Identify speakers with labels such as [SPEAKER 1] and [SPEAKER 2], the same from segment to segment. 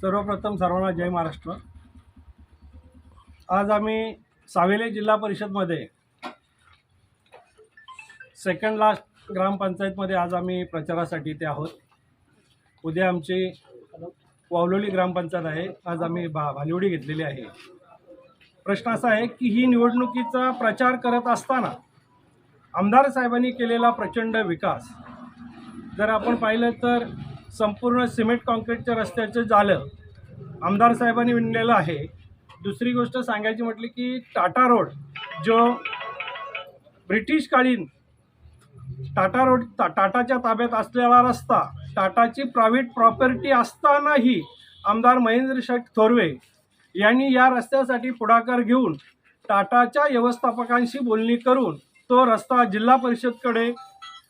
[SPEAKER 1] सर्वप्रथम सर्वांना जय महाराष्ट्र. आज आम्ही सावेले जिल्हा परिषदमध्ये सेकंड लास्ट ग्रामपंचायतमध्ये आज आम्ही प्रचारासाठी इथे आहोत. उद्या आमची वावलोली ग्रामपंचायत आहे. आज आम्ही भा भालिवडी घेतलेली आहे. प्रश्न असा आहे की ही निवडणुकीचा प्रचार करत असताना आमदार साहेबांनी केलेला प्रचंड विकास. जर आपण पाहिलं तर संपूर्ण सिमेंट कॉन्क्रीटच्या रस्त्याचं झालं आमदार साहेबांनी विणलेलं आहे. दुसरी गोष्ट सांगायची म्हटली की टाटा रोड जो ब्रिटिशकालीन टाटा रोड ता टाटाच्या ताब्यात असलेला रस्ता टाटाची प्रायव्हेट प्रॉपर्टी असतानाही आमदार महेंद्र शेठ थोरवे यांनी या रस्त्यासाठी पुढाकार घेऊन टाटाच्या व्यवस्थापकांशी बोलणी करून तो रस्ता जिल्हा परिषदकडे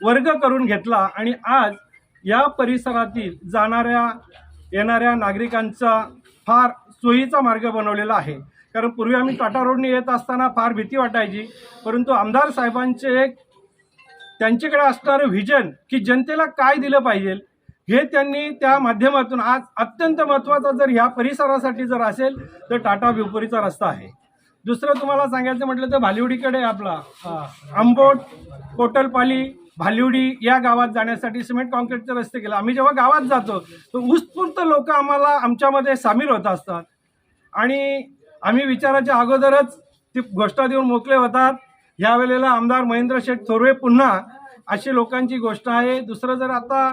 [SPEAKER 1] वर्ग करून घेतला आणि आज या परिसरातील जाणाऱ्या येणाऱ्या नागरिकांचा फार सोयीचा मार्ग बनवलेला आहे. कारण पूर्वी आम्ही टाटा रोडने येत असताना फार भीती वाटायची. परंतु आमदार साहेबांचे एक त्यांच्याकडे असणारं व्हिजन की जनतेला काय दिलं पाहिजे हे त्यांनी त्या माध्यमातून आज अत्यंत महत्त्वाचा जर ह्या परिसरासाठी जर असेल तर टाटा विपुरीचा रस्ता आहे. दुसरं तुम्हाला सांगायचं म्हटलं तर भालिवडीकडे आपला आंबोट कोटलपाली भालिवडी या गावात जाण्यासाठी सिमेंट कॉन्क्रीटचे रस्ते केले. आम्ही जेव्हा गावात जातो तर उत्स्फूर्त लोक आम्हाला आमच्यामध्ये सामील होत असतात. आणि आम्ही विचाराच्या अगोदरच ती घोषणा देऊन मोकळे होतात. यावेळेला आमदार महेंद्र शेठ थोरवे पुन्हा अशी लोकांची गोष्ट आहे. दुसरं जर आता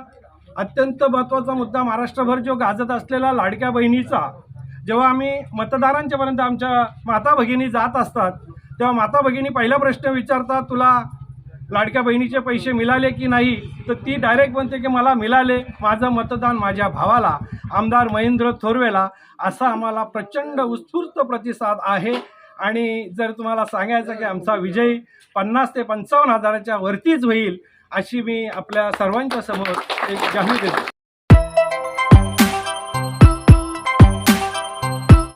[SPEAKER 1] अत्यंत महत्त्वाचा मुद्दा महाराष्ट्रभर जो गाजत असलेला लाडक्या बहिणीचा जेव्हा आम्ही मतदारांच्यापर्यंत आमच्या माता भगिनी जात असतात तेव्हा माता भगिनी पहिला प्रश्न विचारतात तुला लाडक्या बहिणीचे पैसे मिळाले की नाही तर ती डायरेक्ट म्हणते की मला मिळाले. माझं मतदान माझ्या भावाला आमदार महेंद्र थोरवेला असा आम्हाला प्रचंड उत्स्फूर्त प्रतिसाद आहे. आणि जर तुम्हाला सांगायचं की आमचा विजय पन्नास ते पंचावन्न हजाराच्या वरतीच होईल अशी मी आपल्या सर्वांच्या समोर एक जाहीर देतो.